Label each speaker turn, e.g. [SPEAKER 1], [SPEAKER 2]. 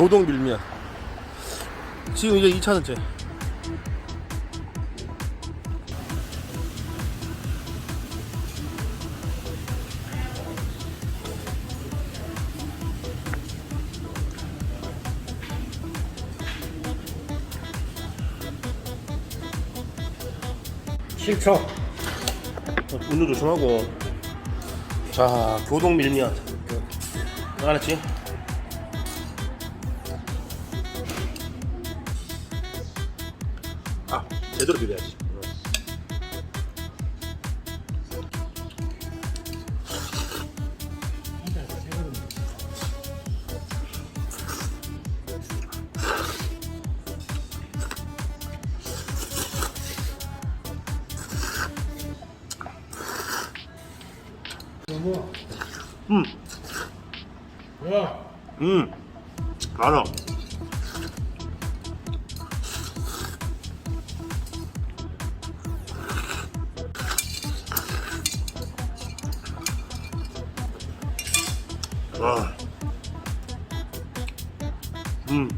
[SPEAKER 1] 교동 밀면 지금 이제 2차전째
[SPEAKER 2] 실초
[SPEAKER 1] 운도 조심하고 자 교동 밀면 알았지? 아 제대로 비벼야지. 음,
[SPEAKER 2] 야.
[SPEAKER 1] 음, 알아. 와, 음,